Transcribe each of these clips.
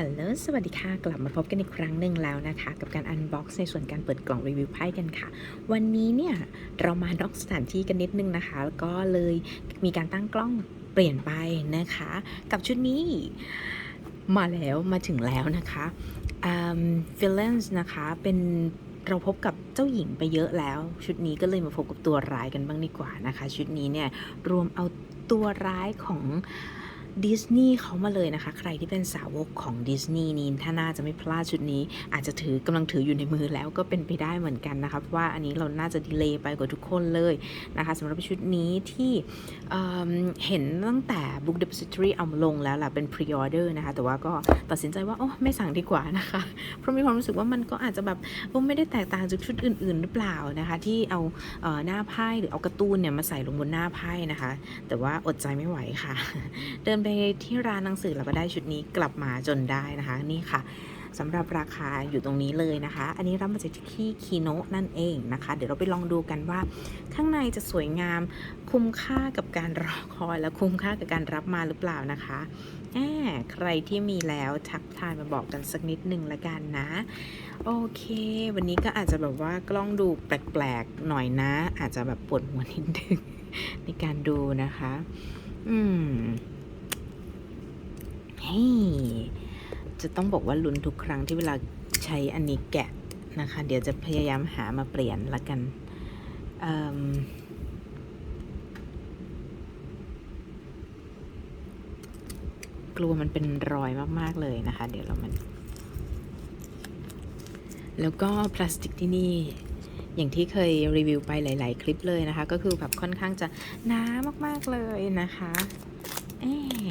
ฮัลโหล สวัสดีค่ะ กลับมาพบกันอีกครั้งหนึ่งแล้วนะคะ กับการอันบ็อกซ์ในส่วนการเปิดกล่องรีวิวไพ่กันค่ะ วันนี้เนี่ย เรามานอกสถานที่กันนิดนึงนะคะ แล้วก็เลยมีการตั้งกล้องเปลี่ยนไปนะคะ กับชุดนี้มาแล้วมาถึงแล้วนะคะฟิลเลนส์นะคะเป็นเราพบกับเจ้าหญิงไปเยอะแล้ว ชุดนี้ก็เลยมาพบกับตัวร้ายกันบ้างดีกว่านะคะ ชุดนี้เนี่ยรวมเอาตัวร้ายของ ดิสนีย์เขามาเลยนะคะ ใครที่เป็นสาวกของดิสนีย์นี่ถ้าน่าจะไม่พลาดชุดนี้ อาจจะถือกำลังถืออยู่ในมือแล้วก็เป็นไปได้เหมือนกันนะคะเพราะว่าอันนี้เราน่าจะดีเลย์ไปกว่าทุกคนเลยนะคะสำหรับชุดนี้ที่เเห็นตั้งแต่ Book Depository เอามาลงแล้วล่ะเป็น Pre-order นะคะ แต่ว่าก็ตัดสินใจว่า โอ้ไม่สั่งดีกว่านะคะ เพราะมีความรู้สึกว่ามันก็อาจจะแบบโอ้ไม่ได้แตกต่างจากชุดอื่น ๆ หรือเปล่านะคะ ที่เอาเอ่อหน้าไพ่หรือเอาการ์ตูนเนี่ยมาใส่ลงบนหน้าไพ่นะคะ แต่ว่าอดใจไม่ไหวค่ะ เดินไปที่ร้านหนังสือแล้วก็ได้ชุดนี้กลับมาจนได้นะคะ นี่ค่ะสำหรับราคาอยู่ตรงนี้เลยนะคะ อันนี้รับมาจากที่คีโนนั่นเองนะคะ เดี๋ยวเราไปลองดูกันว่า ข้างในจะสวยงามคุ้มค่ากับการรอคอยและคุ้มค่ากับการรับมาหรือเปล่านะคะแอบใครที่มีแล้วทักทายมาบอกกันสักนิดหนึ่งละกันนะ โอเค วันนี้ก็อาจจะแบบว่ากล้องดูแปลกๆหน่อยนะ อาจจะแบบปวดหัวนิดนึงในการดูนะคะ อืม จะต้องบอกว่าลุ้นทุกครั้งที่เวลาใช้อันนี้แกะนะคะ เดี๋ยวจะพยายามหามาเปลี่ยนละกันกลัวมันเป็นรอยมาก ๆ เลยนะคะ เดี๋ยวเรามัน แล้วก็พลาสติกที่นี่ อย่างที่เคยรีวิวไปหลาย ๆ คลิปเลยนะคะ ก็คือแบบค่อนข้างจะหนามาก ๆ เลยนะคะเอ๊ะ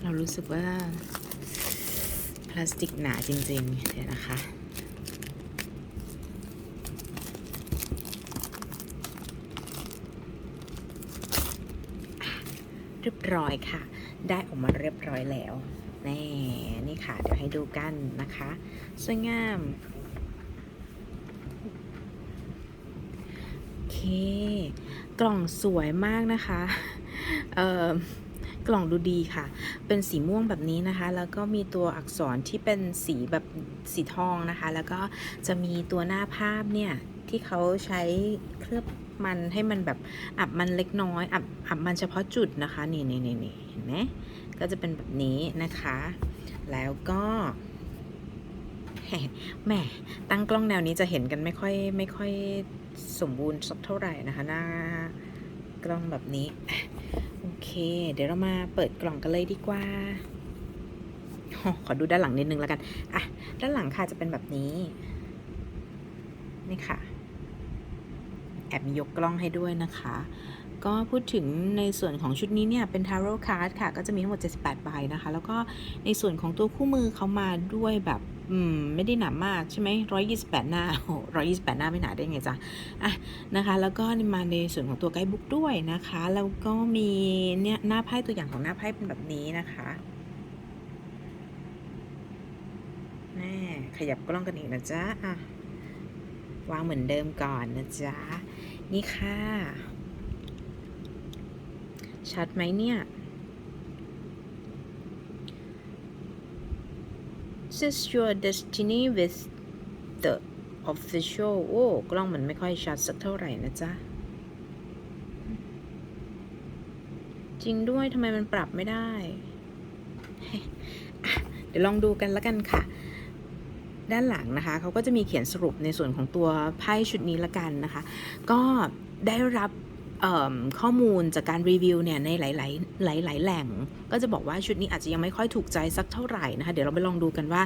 เรู้สึกว่า พลาสติกหนาจริงๆ เดี๋ยวนะคะ เรียบร้อยค่ะ ได้ออกมาเรียบร้อยแล้วแน่นี่ค่ะ เดี๋ยวให้ดูกันนะคะ สวยงามโอเค กล่องสวยมากนะคะ เอ่อ กล่องดูดีค่ะ เป็นสีม่วงแบบนี้นะคะ แล้วก็มีตัวอักษรที่เป็นสีแบบสีทองนะคะ แล้วก็จะมีตัวหน้าภาพเนี่ยที่เขาใช้เคลือบมันให้มันแบบอับมันเล็กน้อยอับอับมันเฉพาะจุดนะคะนี่นี่นี่นี่เห็นไหมก็จะเป็นแบบนี้นะคะ แล้วก็แหมตั้งกล้องแนวนี้จะเห็นกันไม่ค่อยไม่ค่อยสมบูรณ์สักเท่าไหร่นะคะหน้า กล้องแบบนี้ โอเค เดี๋ยวเรามาเปิดกล่องกันเลยดีกว่า ขอดูด้านหลังนิดนึงแล้วกัน อะ ด้านหลังค่ะจะเป็นแบบนี้ นี่ค่ะ แอบมียกกล้องให้ด้วยนะคะ ก็พูดถึงในส่วนของชุดนี้เนี่ย เป็น Tarot Card ค่ะ ก็จะมีทั้งหมด 78 ใบนะคะ แล้วก็ในส่วนของตัวคู่มือเขามาด้วยแบบ อืมไม่ได้หนามากใช่ไหม128หน้าโอ้128หน้าไม่หนาได้ไงจ๊ะอะนะคะ แล้วก็มาในส่วนของตัวไกด์บุ๊กด้วยนะคะ แล้วก็มีเนี่ยหน้าไพ่ตัวอย่างของหน้าไพ่เป็นแบบนี้นะคะแน่ขยับกล้องกันอีกนะจ๊ะอะวางเหมือนเดิมก่อนนะจ๊ะ นี่ค่ะ ชัดไหมเนี่ย This is your destiny with the official โอ้กล้องมันไม่ค่อยชัดสักเท่าไหร่นะจ๊ะ จริงด้วยทำไมมันปรับไม่ได้ เดี๋ยวลองดูกันล้วกันค่ะ ด้านหลังนะคะ เขาก็จะมีเขียนสรุปในส่วนของตัวไพ่ชุดนี้ละกันนะคะ ก็ได้รับ ข้อมูลจากการรีวิวเนี่ยในหลาย ๆ หลาย ๆ แหล่ง ก็จะบอกว่าชุดนี้อาจจะยังไม่ค่อยถูกใจสักเท่าไหร่นะคะ เดี๋ยวเราไปลองดูกันว่า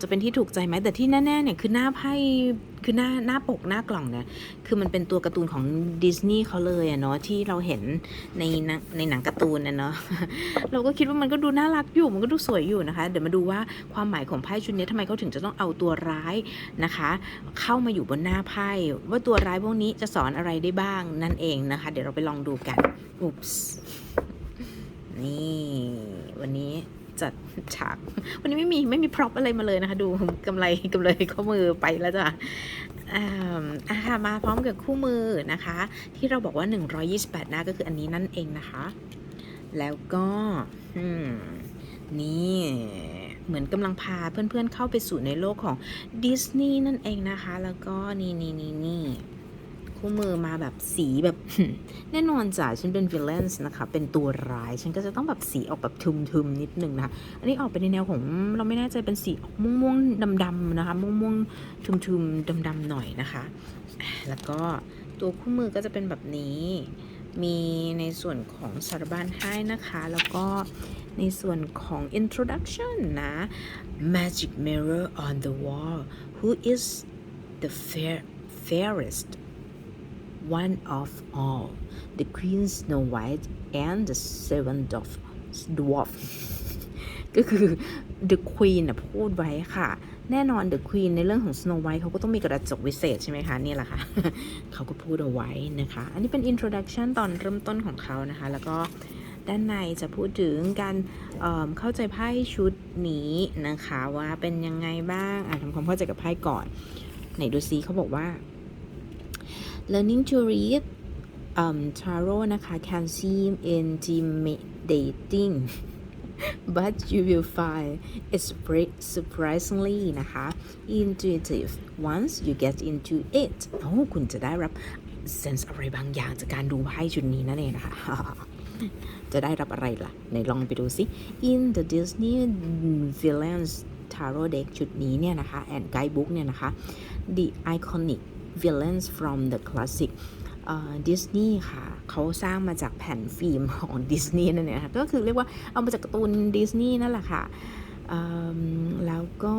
จะเป็นที่ถูกใจไหมแต่ที่แน่ ๆ เนี่ยคือหน้าไพ่คือหน้าหน้าปกหน้ากล่องเนี่ยคือมันเป็นตัวการ์ตูนของดิสนีย์เขาเลยอะเนาะที่เราเห็นในในหนังการ์ตูนนะเนาะเราก็คิดว่ามันก็ดูน่ารักอยู่มันก็ดูสวยอยู่นะคะ เดี๋ยวมาดูว่าความหมายของไพ่ชุดนี้ทำไมเขาถึงจะต้องเอาตัวร้ายนะคะ เข้ามาอยู่บนหน้าไพ่ว่าตัวร้ายพวกนี้จะสอนอะไรได้บ้างนั่นเองนะคะ เดี๋ยวเราไปลองดูกัน อุ๊ปส์นี่ วันนี้จัดฉาก วันนี้ไม่มีไม่มีพร็อพอะไรมาเลยนะคะ ดูกำไรกำไรข้อมือไปแล้วจ้ะอ่าอะค่ะมาพร้อมกับคู่มือนะคะ ที่เราบอกว่า 128 หน้าก็คืออันนี้นั่นเองนะคะ แล้วก็นี่เหมือนกำลังพาเพื่อนๆเข้าไปสู่ในโลกของดิสนีย์นั่นเองนะคะ แล้วก็นี่นี่นี่นี่ คู่มือมาแบบสีแบบแน่นอนจ้ะฉันเป็นวิลเลนส์นะคะ เป็นตัวร้าย ฉันก็จะต้องแบบสีออกแบบทึมๆนิดนึงนะคะอันนี้ออกไปในแนวของเราไม่แน่ใจเป็นสีออกม่วงๆดำๆนะคะ ม่วงๆทึมๆดำๆหน่อยนะคะ แล้วก็ตัวคู่มือก็จะเป็นแบบนี้มีในส่วนของสารบัญให้นะคะ แล้วก็ในส่วนของ introduction นะ magic mirror on the wall who is the fair fairest one of all the queen Snow White and the seven dwarf dwarf ก็คือ the queen นะพูดไว้ค่ะ แน่นอน the queen ในเรื่องของ Snow White เขาก็ต้องมีกระจกวิเศษใช่ไหมคะ นี่แหละค่ะ เขาก็พูดเอาไว้นะคะ อันนี้เป็น introduction ตอนเริ่มต้นของเขานะคะ แล้วก็ด้านในจะพูดถึงการเเข้าใจไพ่ชุดนี้นะคะ ว่าเป็นยังไงบ้างอะทำความเข้าใจกับไพ่ก่อนไหนดูซิเขาบอกว่า learning to read um, tarot นะคะ can seem intimidating but you will find it's surpri- surprisingly นะคะ intuitive once you get into it โอ้คุณจะได้รับ sense อะไรบางอย่างจากการดูไพ่ชุดนี้นั่นเองนะคะจะได้รับอะไรล่ะไหนลองไปดูสิ in the Disney Villains Tarot Deck ชุดนี้เนี่ยนะคะ and guidebook เนี่ยนะคะ the iconic villains from the classic ดิสนีย์ค่ะ เขาสร้างมาจากแผ่นฟิล์มของดิสนีย์นั่นเองนะคะก็คือเรียกว่าเอามาจากการ์ตูนดิสนีย์นั่นแหละค่ะ แล้วก็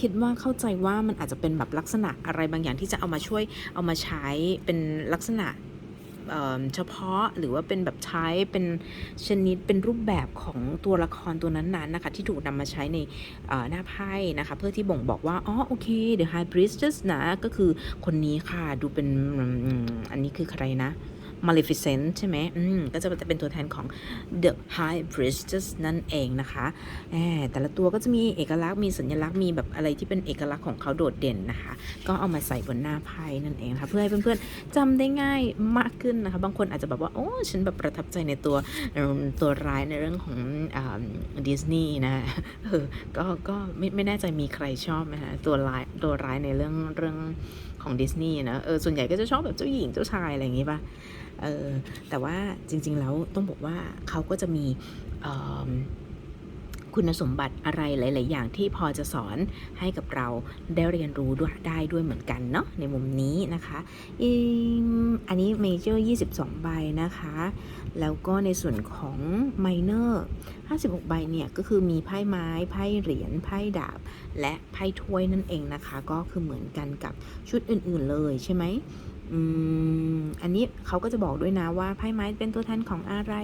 คิดว่าเข้าใจว่ามันอาจจะเป็นแบบลักษณะอะไรบางอย่างที่จะเอามาช่วยเอามาใช้เป็นลักษณะ เฉพาะหรือว่าเป็นแบบใช้เป็นชนิดเป็นรูปแบบของตัวละครตัวนั้นๆนะคะที่ถูกนำมาใช้ในหน้าไพ่นะคะ เพื่อที่บ่งบอกว่าอ๋อโอเค The High Priestess นะก็คือคนนี้ค่ะดูเป็นอันนี้คือใครนะ Maleficent ใช่ไหมอืมก็จะเป็นตัวแทนของ The High Priestess นั่นเองนะคะแต่ละตัวก็จะมีเอกลักษณ์มีสัญลักษณ์มีแบบอะไรที่เป็นเอกลักษณ์ของเขาโดดเด่นนะคะ ก็เอามาใส่บนหน้าไพ่นั่นเองนะคะเพื่อให้เพื่อนๆจำได้ง่ายมากขึ้นนะคะ บางคนอาจจะแบบว่า โอ้ ฉันแบบประทับใจในตัวตัวร้ายในเรื่องของดิสนีย์นะก็ก็ไม่ไม่แน่ใจมีใครชอบไหมคะตัวร้ายตัวร้ายในเรื่องเรื่องของดิสนีย์นะเออส่วนใหญ่ก็จะชอบแบบเจ้าหญิงเจ้าชายอะไรอย่างงี้ป่ะ เออแต่ว่าจริง ๆ แล้วต้องบอกว่าเขาก็จะมีเอิ่มคุณสมบัติอะไรหลาย ๆ อย่างที่พอจะสอนให้กับเราได้เรียนรู้ด้วยได้ด้วยเหมือนกันเนาะในมุมนี้นะคะอ,อันนี้เมเจอร์22 ใบนะคะ แล้วก็ในส่วนของไมเนอร์56 ใบเนี่ย ก็คือมีไพ่ไม้ ไพ่เหรียญ ไพ่ดาบ และไพ่ถ้วยนั่นเองนะคะ ก็คือเหมือนกันกับชุดอื่น ๆ เลยใช่ไหม อันนี้เขาก็จะบอกด้วยนะว่าไพ่ไม้เป็นตัวแทนของอะไร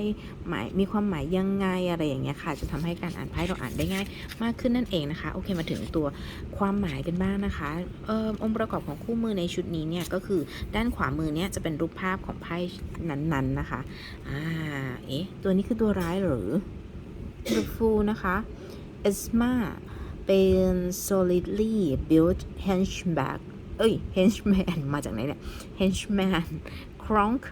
หมายมีความหมายยังไงอะไรอย่างเงี้ยค่ะ จะทำให้การอ่านไพ่เราอ่านได้ง่ายมากขึ้นนั่นเองนะคะ โอเคมาถึงตัวความหมายกันบ้างนะคะเอ่อองค์ประกอบของคู่มือในชุดนี้เนี่ยก็คือด้านขวามือเนี่ยจะเป็นรูปภาพของไพ่นั้นๆนนะคะอ่าเอ๊ะตัวนี้คือตัวร้ายหรือ The Fool นะคะ Esma เป็น solidly built henchback เอ้ย henchman มาจากไหนเนี่ย henchman Kronk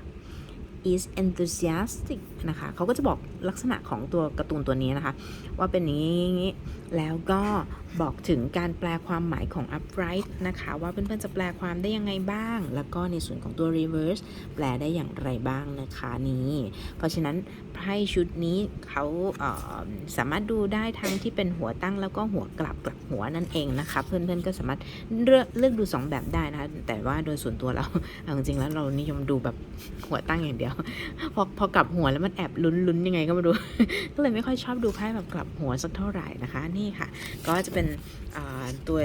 is enthusiastic นะคะเขาก็จะบอกลักษณะของตัวการ์ตูนตัวนี้นะคะ ว่าเป็นอย่างนี้อย่างนี้ แล้วก็บอกถึงการแปลความหมายของ upright นะคะ ว่าเพื่อนๆจะแปลความได้ยังไงบ้าง แล้วก็ในส่วนของตัว reverse แปลได้อย่างไรบ้างนะคะนี่ เพราะฉะนั้น ไพ่ชุดนี้เขาเสามารถดูได้ทั้งที่เป็นหัวตั้งแล้วก็หัวกลับกลับหัวนั่นเองนะคะ เพื่อนๆก็สามารถเลือกเลือกดู 2 แบบได้นะคะ แต่ว่าโดยส่วนตัวเราเอาจริงๆแล้วเรานิยมดูแบบหัวตั้งอย่างเดียว พอพอกลับหัวแล้วมันแอบลุ้นๆยังไงก็ไม่รู้ก็เลยไม่ค่อยชอบดูไพ่แบบกลับหัวสักเท่าไหร่นะคะนี่ค่ะ ก็จะเป็นตัว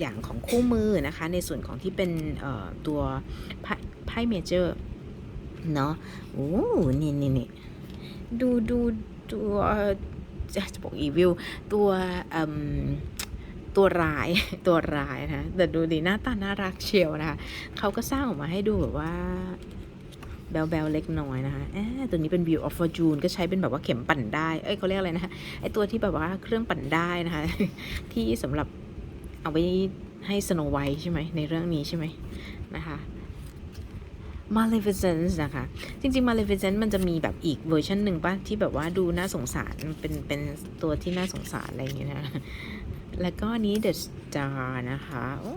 อย่างของคู่มือนะคะ ในส่วนของที่เป็นตัวไพ่ไพ่เมเจอร์เนาะโอ้นี่นี่นี่ ดูดูตัวจะจะบอกอีวิลตัวอ่มตัวร้ายตัวร้ายนะแต่ดูดีหน้าตาน่ารักเชียวนะคะเขาก็สร้างออกมาให้ดูแบบว่าแบลแบลเล็กน้อยนะคะเอ๊ตัวนี้เป็น View of Fortune ก็ใช้เป็นแบบว่าเข็มปั่นได้ เอ้ยเขาเรียกอะไรนะคะไอตัวที่แบบว่าเครื่องปั่นได้นะคะ ที่สำหรับเอาไว้ให้สโนไวท์ใช่ไหมในเรื่องนี้ใช่ไหมนะคะ Maleficent นะคะ จริงๆ Maleficent มันจะมีแบบอีกเวอร์ชันหนึ่งป่ะ ที่แบบว่าดูน่าสงสาร เป็นเป็นตัวที่น่าสงสารอะไรอย่างเงี้ยนะ แล้วก็นี้ The Star นะคะ โอ้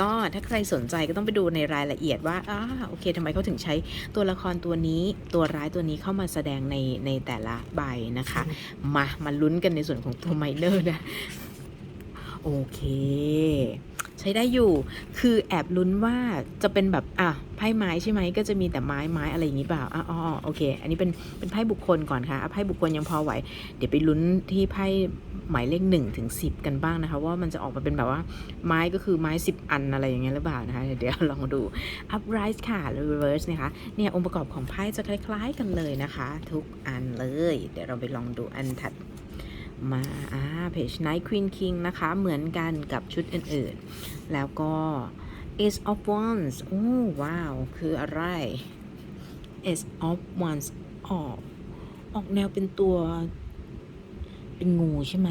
ก็ถ้าใครสนใจก็ต้องไปดูในรายละเอียดว่าอ่าโอเคทำไมเขาถึงใช้ตัวละครตัวนี้ ตัวร้ายตัวนี้เข้ามาแสดงในในแต่ละใบนะคะ มามาลุ้นกันในส่วนของตัวไมเนอร์นะ โอเค ช้ได้อยู่ คือแอบลุ้นว่าจะเป็นแบบอะไพ่ไม้ใช่ไหมก็จะมีแต่ไม้ไม้อะไรอย่างนี้เปล่าอ๋อโอเค อันนี้เป็นเป็นไพ่บุคคลก่อนค่ะอะไพ่บุคคลยังพอไหว เดี๋ยวไปลุ้นที่ไพ่หมายเลขหนึ่งถึงสิบกันบ้างนะคะ ว่ามันจะออกมาเป็นแบบว่าไม้ก็คือไม้สิบอันอะไรอย่างเงี้ยหรือเปล่านะคะ เดี๋ยวลองดู upright ค่ะ reverse นะคะเนี่ยองค์ประกอบของไพ่จะคล้าย ๆ กันเลยนะคะ ทุกอันเลย เดี๋ยวเราไปลองดูอันถัด มาอ่า page night queen king นะคะ เหมือนกันกับชุดอื่นๆ แล้วก็ ace of wands โอ้ว้าว คืออะไร ace of wands ออกออกแนวเป็นตัว เป็นงูใช่ไหม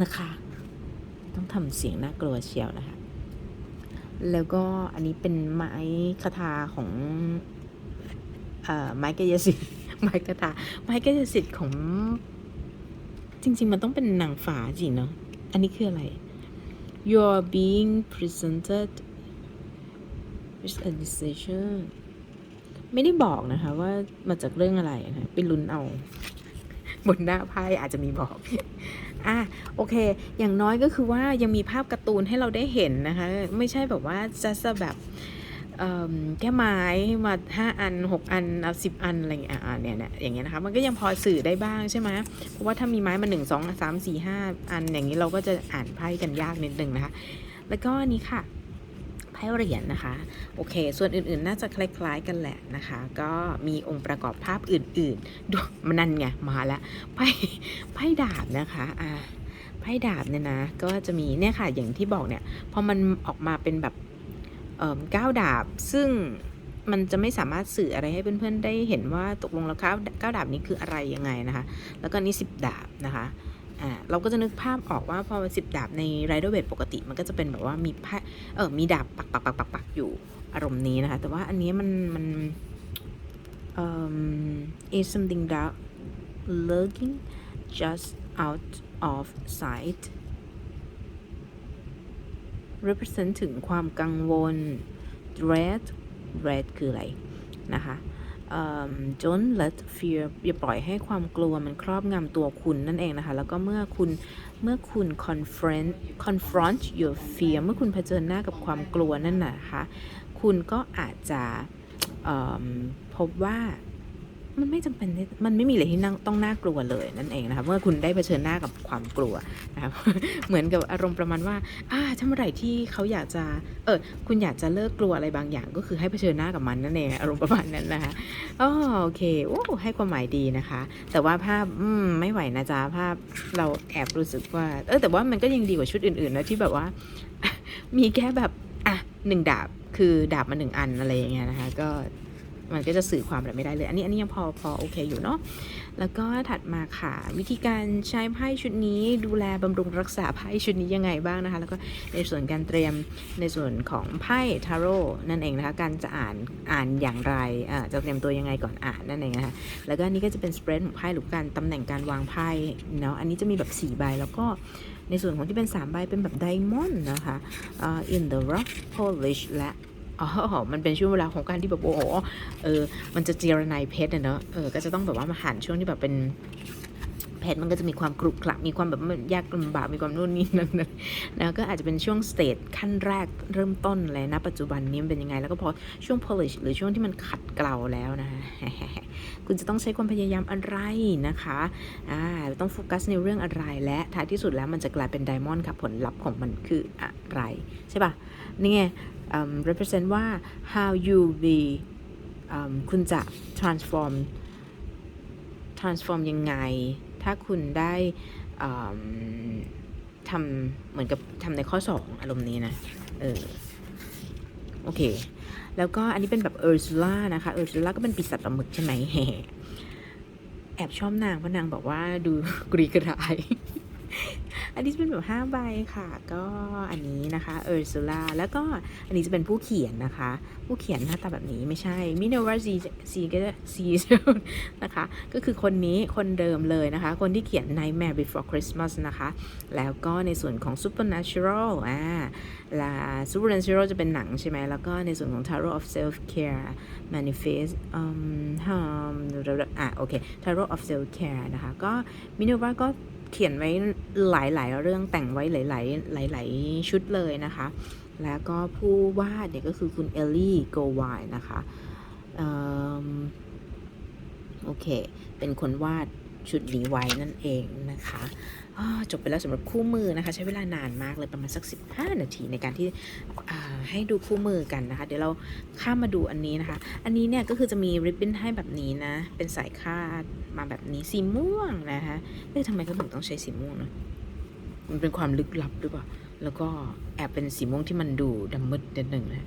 นะคะ ต้องทำเสียงน่ากลัวเชียวนะคะ แล้วก็อันนี้เป็นไม้คาถาของอไม้กายสิทธิ์ไม้คาถาไม้กายสิทธิ์ของ ริง ๆ มันต้องเป็นนางฟ้าจริงเนาะ อันนี้คืออะไร you're being presented with a decision ไม่ได้บอกนะคะว่ามาจากเรื่องอะไรนะไปลุ้นเอา บนหน้าไพ่อาจจะมีบอกอะโอเค อย่างน้อยก็คือว่ายังมีภาพการ์ตูนให้เราได้เห็นนะคะ ไม่ใช่แบบว่าจะแบบ แค่ไม้มาห้าอันหกอันเอาสิบอันอะไรอย่างเงี้ยอ่าเนี่ยเนี่ยอย่างเงี้ยนะคะมันก็ยังพอสื่อได้บ้างใช่ไหมเพราะว่าถ้ามีไม้มาหนึ่งสองสามสี่ห้าอันอย่างนี้เราก็จะอ่านไพ่กันยากนิดนึงนะคะ แล้วก็อันนี้ค่ะไพ่เหรียญนะคะ โอเค ส่วนอื่นๆ น่าจะคล้ายๆ กันแหละนะคะ ก็มีองค์ประกอบภาพอื่นๆดูมันนั่นไงมาแล้วไพ่ไพ่ดาบนะคะอ่าไพ่ดาบเนี่ยนะ ก็จะมีเนี่ยค่ะอย่างที่บอกเนี่ยพอมันออกมาเป็นแบบ ก้าวดาบ ซึ่งมันจะไม่สามารถสื่ออะไรให้เพื่อนๆได้เห็นว่าตกลงแล้วก้าวก้าวดาบนี้คืออะไรยังไงนะคะ แล้วก็นี่สิบดาบนะคะอ่าเราก็จะนึกภาพออกว่าพอสิบดาบในไรเดอร์เวทปกติ มันก็จะเป็นแบบว่ามีไพ่เออมีดาบปักปักปักปักปักอยู่อารมณ์นี้นะคะ แต่ว่าอันนี้มันมันเอ่อ is something that lurking just out of sight represent ถึงความกังวล dread dread คืออะไรนะคะเอ่อ don't let fear อย่าปล่อยให้ความกลัวมันครอบงำตัวคุณนั่นเองนะคะ แล้วก็เมื่อคุณเมื่อคุณ confront confront your fear เมื่อคุณเผชิญหน้ากับความกลัวนั่นนะคะ คุณก็อาจจะพบว่า มันไม่จำเป็นมันไม่มีอะไรที่น่าต้องน่ากลัวเลยนั่นเองนะคะเมื่อคุณได้เผชิญหน้ากับความกลัวนะคะเหมือนกับอารมณ์ประมาณว่าอ่าถ้าเมื่อไหร่ที่เขาอยากจะเออคุณอยากจะเลิกกลัวอะไรบางอย่าง ก็คือให้เผชิญหน้ากับมันนั่นเองอารมณ์ประมาณนั้นนะคะอ๋อโอเคโอ้ให้ความหมายดีนะคะ แต่ว่าภาพอืมไม่ไหวนะจ๊ะภาพเราแอบรู้สึกว่า เออแต่ว่ามันก็ยังดีกว่าชุดอื่นๆนะที่แบบว่า มีแค่แบบอะหนึ่งดาบคือดาบมาหนึ่งอันอะไรอย่างเงี้ยนะคะ ก็ มันก็จะสื่อความอะไรไม่ได้เลย อันนี้อันนี้ยังพอพอโอเคอยู่เนาะแล้วก็ถัดมาค่ะ วิธีการใช้ไพ่ชุดนี้ดูแลบำรุงรักษาไพ่ชุดนี้ยังไงบ้างนะคะ แล้วก็ในส่วนการเตรียมในส่วนของไพ่ทาโร่นั่นเองนะคะ การจะอ่านอ่านอย่างไรอ่าจะเตรียมตัวยังไงก่อนอ่านนั่นเองนะคะแล้วก็อันนี้ก็จะเป็นสเปรดของไพ่หรือการตำแหน่งการวางไพ่เนาะอันนี้จะมีแบบ4ใบแล้วก็ในส่วนของที่เป็น 3 ใบเป็นแบบไดมอนด์นะคะอ่า in the rough polish และ อ๋อ มันเป็นช่วงเวลาของการที่แบบโอ้โห เออ มันจะเจรไนเพชรอะเนอะเออ ก็จะต้องแบบว่ามาหันช่วงที่แบบเป็นเพชรมันก็จะมีความกรุกรับมีความแบบมันยากลำบาก มีความนู่นนี่นั่นนะแล้วก็อาจจะเป็นช่วงสเตจขั้นแรกเริ่มต้นเลยนะ ปัจจุบันนี้มันเป็นยังไง แล้วก็พอช่วง polish หรือช่วงที่มันขัดเกลาแล้วนะ คุณจะต้องใช้ความพยายามอะไรนะคะ อ่า ต้องโฟกัสในเรื่องอะไร และท้ายที่สุดแล้วมันจะกลายเป็นไดมอนด์ค่ะ ผลลัพธ์ของมันคืออะไร ใช่ปะนี่ไง represent ว่า how you be um, คุณจะ transform transform ยังไง ถ้าคุณได้ทำเหมือนกับทำในข้อ 2 อารมณ์นี้นะ เออ โอเค แล้วก็อันนี้เป็นแบบเออร์ซูล่านะคะ เออร์ซูล่าก็เป็นปีศาจปลาหมึกใช่ไหมแอบชอบนางเพราะนางบอกว่าดูกรีกระาย อันนี้จะเป็นแบบห้าใบค่ะ ก็อันนี้นะคะเออร์ซูล่าแล้วก็อันนี้จะเป็นผู้เขียนนะคะ ผู้เขียนหน้าตาแบบนี้ไม่ใช่มิเนวาซีซีก็ซีนะคะ ก็คือคนนี้คนเดิมเลยนะคะ คนที่เขียน Nightmare Before Christmas นะคะ แล้วก็ในส่วนของ Supernatural อ่าลา Supernatural จะเป็นหนังใช่ไหมแล้วก็ในส่วนของ Tarot of Self Care Manifest อืมฮมอะโอเค Tarot of Self Care นะคะ ก็มิเนวาก็ เขียนไว้หลายๆ เรื่องแต่งไว้หลาย ๆ หลาย ๆ ชุดเลยนะคะ แล้วก็ผู้วาดเนี่ยก็คือคุณเอลลี่โกวายนะคะเอิ่มโอเค เป็นคนวาดชุดนี้ไว้นั่นเองนะคะ จบไปแล้วสำหรับคู่มือนะคะ ใช้เวลานานมากเลยประมาณสัก 15 นาทีในการที่ให้ดูคู่มือกันนะคะ เดี๋ยวเราข้ามมาดูอันนี้นะคะ อันนี้เนี่ยก็คือจะมีริบบิ้นให้แบบนี้นะ เป็นสายคาดมาแบบนี้สีม่วงนะคะเอ๊ะทำไมเขาถึงต้องใช้สีม่วงนะมันเป็นความลึกลับหรือเปล่า แล้วก็แอบเป็นสีม่วงที่มันดูดำมืดนิดหนึ่งนะ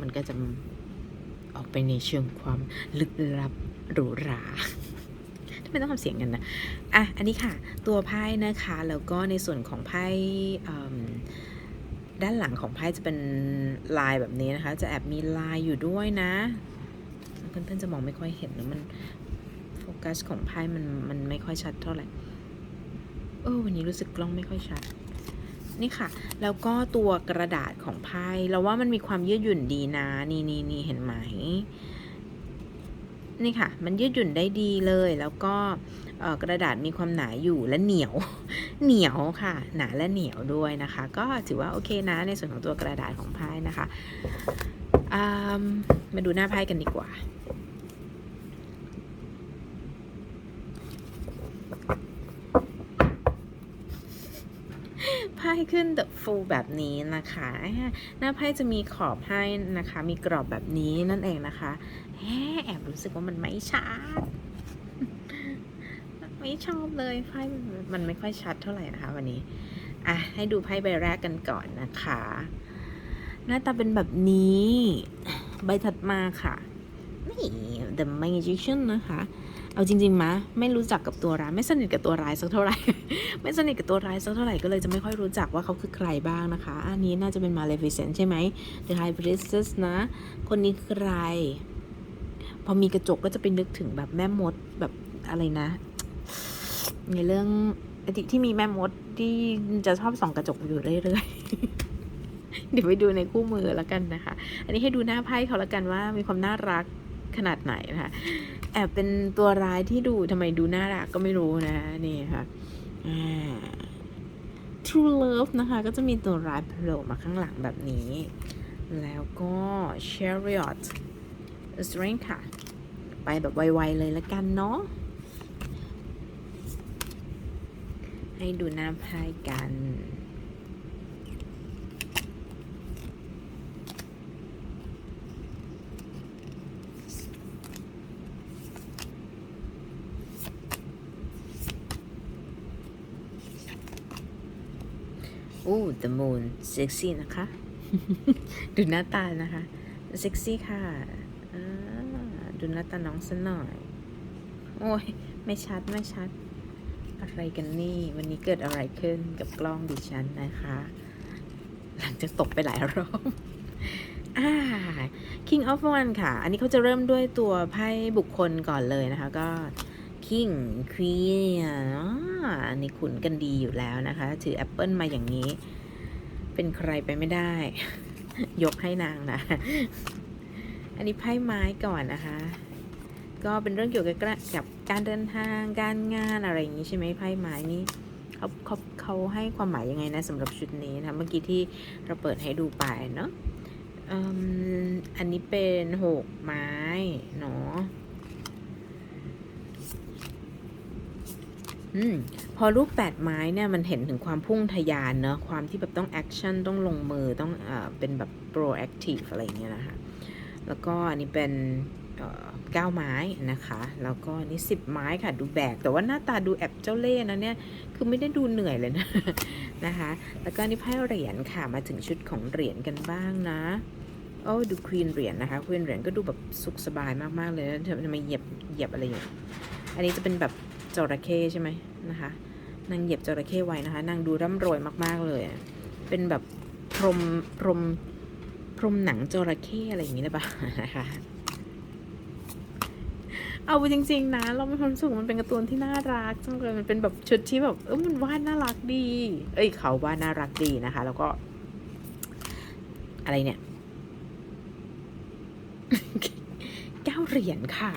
มันก็จะออกไปในเชิงความลึกลับหรูหรา ไม่ต้องทำเสียงกันนะอะอันนี้ค่ะ ตัวไพ่นะคะ แล้วก็ในส่วนของไพ่ด้านหลังของไพ่จะเป็นลายแบบนี้นะคะ จะแอบมีลายอยู่ด้วยนะ เพื่อนๆจะมองไม่ค่อยเห็นนะมันโฟกัสของไพ่มันมันไม่ค่อยชัดเท่าไหร่เออวันนี้รู้สึกกล้องไม่ค่อยชัดนี่ค่ะ แล้วก็ตัวกระดาษของไพ่เราว่ามันมีความยืดหยุ่นดีนะ นี่นี่นี่เห็นไหม นี่ค่ะ มันยืดหยุ่นได้ดีเลย แล้วก็กระดาษมีความหนาอยู่และเหนียว เหนียวค่ะ หนาและเหนียวด้วยนะคะ ก็ถือว่าโอเคนะในส่วนของตัวกระดาษของไพ่นะคะามาดูหน้าไพ่กันดีกว่า ไพ่ขึ้น the full แบบนี้นะคะ หน้าไพ่จะมีขอบให้นะคะ มีกรอบแบบนี้นั่นเองนะคะแแอบรู้สึกว่ามันไม่ชัด ไม่ชอบเลยไพ่มันไม่ค่อยชัดเท่าไหร่นะคะวันนี้ อะ ให้ดูไพ่ใบแรกกันก่อนนะคะ หน้าตาเป็นแบบนี้ ใบถัดมาค่ะนี่ The Magician นะคะ เอาจริงๆมะไม่รู้จักกับตัวร้ายไม่สนิทกับตัวร้ายสักเท่าไหร่ ไม่สนิทกับตัวร้ายสักเท่าไหร่ก็เลยจะไม่ค่อยรู้จักว่าเขาคือใครบ้างนะคะ อันนี้น่าจะเป็น Maleficent ใช่ไหม The High Priestess นะ คนนี้คือใคร พอมีกระจกก็จะไปนึกถึงแบบแม่มดแบบอะไรนะ ในเรื่องที่ที่มีแม่มดที่จะชอบส่องกระจกอยู่เรื่อยๆ เดี๋ยวไปดูในคู่มือแล้วกันนะคะ อันนี้ให้ดูหน้าไพ่เขาแล้วกันว่ามีความน่ารักขนาดไหนนะคะ แอบเป็นตัวร้ายที่ดูทำไมดูน่ารักก็ไม่รู้นะ นี่ค่ะ True Love นะคะ ก็จะมีตัวร้ายโผล่มาข้างหลังแบบนี้ แล้วก็ Chariot Strength ค่ะ ไปแบบไวๆเลยละกันเนาะให้ดูหน้าไพ่กัน โอ้ the moon เซ็กซี่นะคะ ดูหน้าตานะคะ เซ็กซี่ค่ะ ดูหน้าตาน้องสัหน่อย โอ้ย ไม่ชัดไม่ชัด อะไรกันนี่ วันนี้เกิดอะไรขึ้นกับกล้องดิฉันนะคะ หลังจากตกไปหลายรอบอ่า King of One ค่ะ อันนี้เขาจะเริ่มด้วยตัวไพ่บุคคลก่อนเลยนะคะ ก็ King Queen อันนี้ขุนกันดีอยู่แล้วนะคะ ถือแอปเปิลมาอย่างนี้ เป็นใครไปไม่ได้ ยกให้นางนะ อันนี้ไพ่ไม้ก่อนนะคะ ก็เป็นเรื่องเกี่ยวกับกับการเดินทางการงานอะไรอย่างนี้ใช่ไหมไพ่ไม้นี่เขาเขาเขาให้ความหมายยังไงนะสำหรับชุดนี้นะเมื่อกี้ที่เราเปิดให้ดูไปเนาะอันนี้เป็นหกไม้เนาะ อพอรูปแปดไม้เนี่ยมันเห็นถึงความพุ่งทะยานเนาะความที่แบบต้องแอคชั่นต้องลงมือต้องเอเป็นแบบ proactive อะไรเงี้ยนะคะแล้วก็อันนี้เป็นเก้าไม้นะคะ แล้วก็นี่สิบไม้ค่ะดูแบก แต่ว่าหน้าตาดูแอบเจ้าเล่ห์นะเนี่ย คือไม่ได้ดูเหนื่อยเลยนะนะคะ แล้วก็นี่ไพ่เหรียญค่ะมาถึงชุดของเหรียญกันบ้างนะโอ้ดูควีนเหรียญนะคะควีนเหรียญก็ดูแบบสุขสบายมากๆเลยแล้วเธอจะมาเหยียบเหยียบอะไรอยู่อันนี้จะเป็นแบบ จระเข้ใช่ไหมนะคะนางเหยียบจระเข้ไว้นะคะนางดูร่ำรวยมากๆเลย เป็นแบบพรมพรมพรมหนังจระเข้อะไรอย่างนี้เลยปะนะคะเอาจริง ๆ นะ เราไม่ความสึกว่ามันเป็นการ์ตูนที่น่ารักจังเลยมันเป็นแบบชุดที่แบบเออมันวาดน่ารักดี เอ้ยเขาวาดน่ารักดีนะคะ แล้วก็ อะไรเนี่ยเก้าเหรียญค่ะ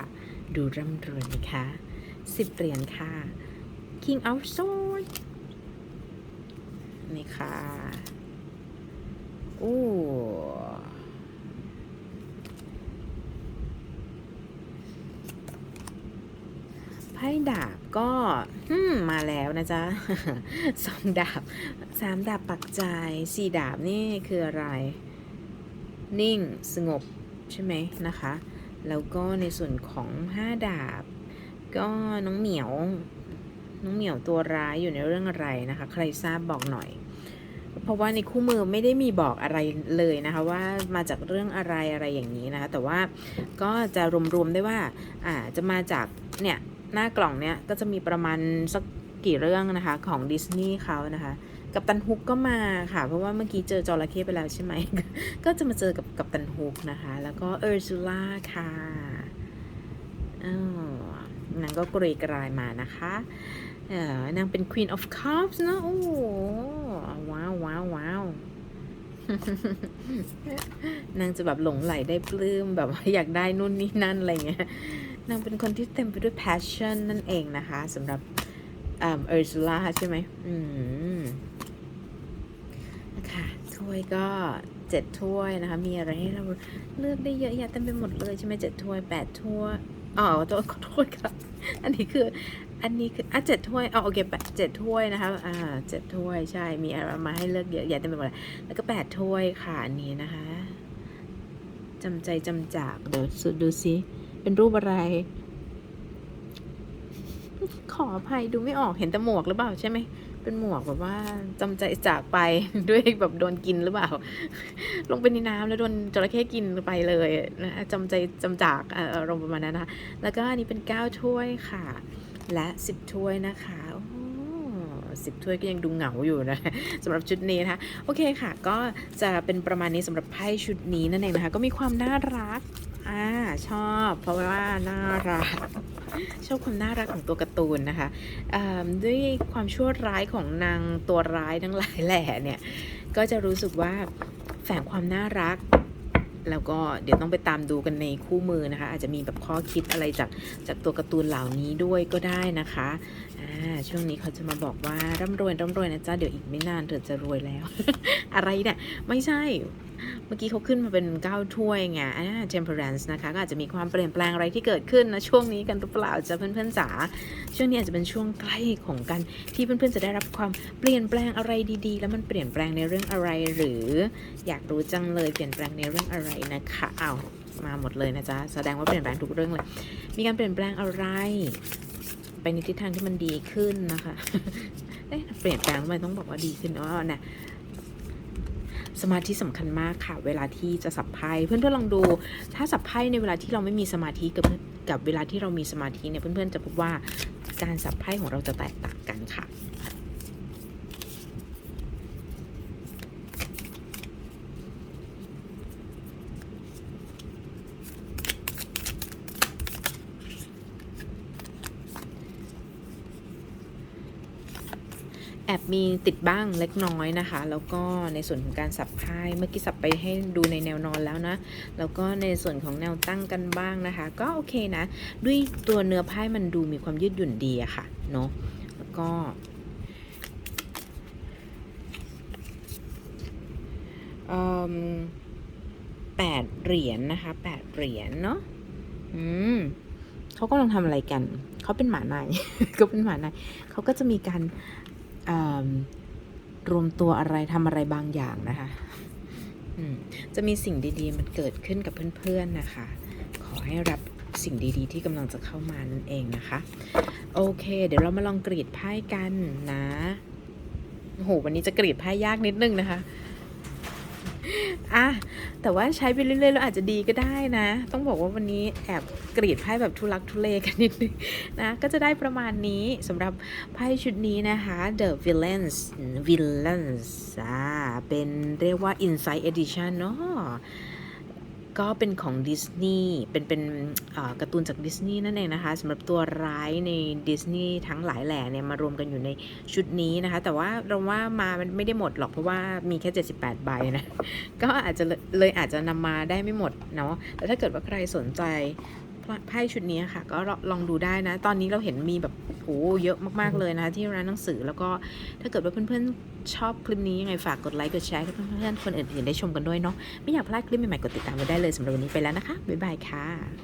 ดูร่ำรวยไหมคะ สิบเหรียญค่ะ King of Swords นี่ค่ะ โอ้ไพ่ดาบก็มมาแล้วนะจ๊ะสองดาบสามดาบปักใจสี่ดาบนี่คืออะไร นิ่งสงบใช่ไหมนะคะ แล้วก็ในส่วนของห้าดาบ ก็น้องเหมียว น้องเหมียวตัวร้ายอยู่ในเรื่องอะไรนะคะ ใครทราบบอกหน่อย เพราะว่าในคู่มือไม่ได้มีบอกอะไรเลยนะคะ ว่ามาจากเรื่องอะไรอะไรอย่างนี้นะคะ แต่ว่าก็จะรวมๆได้ว่าอ่าจะมาจากเนี่ยหน้ากล่องเนี้ยก็จะมีประมาณสักกี่เรื่องนะคะของดิสนีย์เขานะคะกับตันฮุกก็มาค่ะ เพราะว่าเมื่อกี้เจอจอระเข้ไปแล้วใช่ไหม ก็จะมาเจอกับกับตันฮุกนะคะ แล้วก็เออร์ซูล่าค่ะอ้าว นางก็เกรกรายมานะคะเออนางเป็น Queen of Cups นะโอ้โหว้าวว้าวว้าวนางจะแบบหลงไหลได้ปลื้มแบบว่าอยากได้นู่นนี่นั่นอะไรเงี้ยนางเป็นคนที่เต็มไปด้วย passion นั่นเองนะคะสำหรับเอ่อเออร์ซูล่าใช่ไหมอืมนะคะถ้วยก็เจ็ดถ้วยนะคะ มีอะไรให้เราเลือกได้เยอะแยะเต็มไปหมดเลยใช่ไหมเจ็ดถ้วยแปดถ้วย อ๋อตัวขอโทษครับ อันนี้คือ อันนี้คืออะเจ็ดถ้วยอ๋อโอเคแปดเจ็ดถ้วยนะคะอ่าเจ็ดถ้วยใช่ มีอะไรมาให้เลือกเยอะแยะเต็มไปหมดเลยแล้วก็แปดถ้วยค่ะอันนี้นะคะจำใจจำจากเดี๋ยวสุดดูซิเป็นรูปอะไร ขออภัยดูไม่ออกเห็นแต่หมวกหรือเปล่าใช่ไหม เป็นหมวกแบบว่าจำใจจากไปด้วยแบบโดนกินหรือเปล่า ลงไปในน้ำแล้วโดนจระเข้กินไปเลยนะจำใจจำจากอารมณ์ประมาณนั้นนะคะแล้วก็อันนี้เป็น 9 ถ้วยค่ะ และ 10 ถ้วยนะคะโอ้สิบถ้วยก็ยังดูเหงาอยู่นะสำหรับชุดนี้นะคะโอเคค่ะ ก็จะเป็นประมาณนี้สำหรับไพ่ชุดนี้นั่นเองนะคะ ก็มีความน่ารักอ่าชอบ เพราะว่าน่ารัก ชอบความน่ารักของตัวการ์ตูนนะคะด้วยความชั่วร้ายของนางตัวร้ายทั้งหลายแหล่เนี่ยก็จะรู้สึกว่าแฝงความน่ารัก แล้วก็เดี๋ยวต้องไปตามดูกันในคู่มือนะคะ อาจจะมีแบบข้อคิดอะไรจากจากตัวการ์ตูนเหล่านี้ด้วยก็ได้นะคะ ช่วงนี้เขาจะมาบอกว่าร่ำรวยร่ำรวยนะจ๊ะเดี๋ยวอีกไม่นานเธอจะรวยแล้ว อะไรเนี่ยไม่ใช่ เมื่อกี้เขาขึ้นมาเป็น9ถ้วยไงอ่า temperance นะคะก็อาจจะมีความเปลี่ยนแปลงอะไรที่เกิดขึ้นนะช่วงนี้กันหรือเปล่าจะเพื่อนๆจ๋าช่วงนี้อาจจะเป็นช่วงใกล้ของการที่เพื่อนๆจะได้รับความเปลี่ยนแปลงอะไรดีๆ แล้วมันเปลี่ยนแปลงในเรื่องอะไรหรือ อยากรู้จังเลยเปลี่ยนแปลงในเรื่องอะไรนะคะเอามาหมดเลยนะจ๊ะแสดงว่าเปลี่ยนแปลงทุกเรื่องเลย มีการเปลี่ยนแปลงอะไร ไปในทิศทางที่มันดีขึ้นนะคะ เอ๊ะเปลี่ยนแปลงทำไมต้องบอกว่าดีขึ้นอ๋อเนี่ยสมาธิสำคัญมากค่ะ เวลาที่จะสับไพ่เพื่อนๆลองดู ถ้าสับไพ่ในเวลาที่เราไม่มีสมาธิกับกับเวลาที่เรามีสมาธิเนี่ยเพื่อนๆจะพบว่าการสับไพ่ของเราจะแตกต่างกันค่ะ แอบมีติดบ้างเล็กน้อยนะคะ แล้วก็ในส่วนของการสับไพ่เมื่อกี้สับไปให้ดูในแนวนอนแล้วนะ แล้วก็ในส่วนของแนวตั้งกันบ้างนะคะ ก็โอเคนะ ด้วยตัวเนื้อไพ่มันดูมีความยืดหยุ่นดีอะค่ะเนาะแล้วก็แปดเหรียญนะคะแปดเหรียญเนาะอืมเขากำลังทำอะไรกัน เขาเป็นหมาในายก็เป็นหมาในายเขาก็จะมีการ รวมตัวอะไรทำอะไรบางอย่างนะคะจะมีสิ่งดีๆ มันเกิดขึ้นกับเพื่อนๆนะคะ ขอให้รับสิ่งดีๆ ที่กำลังจะเข้ามานั่นเองนะคะ โอเค เดี๋ยวเรามาลองกรีดไพ่กันนะโอ้โหวันนี้จะกรีดไพ่ยากนิดนึงนะคะ อะแต่ว่าใช้ไปเรื่อยๆแล้วอาจจะดีก็ได้นะ ต้องบอกว่าวันนี้แอบกรีดไพ่แบบทุลักทุเลกันนิดนึงนะก็จะได้ประมาณนี้สำหรับไพ่ชุดนี้นะคะ The Villains Villains อ่าเป็นเรียกว่า Inside Edition เนาะ ก็เป็นของดิสนีย์เป็นเป็นการ์ตูนจากดิสนีย์นั่นเองนะคะสำหรับตัวร้ายในดิสนีย์ทั้งหลายแหล่เนี่ยมารวมกันอยู่ในชุดนี้นะคะ แต่ว่าเราว่ามามันไม่ได้หมดหรอกเพราะว่ามีแค่ 78 ใบนะ ก็อาจจะเลยเลยอาจจะนำมาได้ไม่หมดเนาะแต่ถ้าเกิดว่าใครสนใจ ไพ่ชุดนี้ค่ะ ก็ลองดูได้นะ ตอนนี้เราเห็นมีแบบโหเยอะมากๆเลยนะ ที่ร้านหนังสือแล้วก็ถ้าเกิดว่าเพื่อนๆชอบคลิปนี้ยังไงฝากกดไลค์กดแชร์ให้เพื่อนๆคนอื่นๆได้ชมกันด้วยเนาะไม่อยากพลาดคลิปใหม่ๆกดติดตามไว้ได้เลยสำหรับวันนี้ไปแล้วนะคะบ๊ายบายค่ะ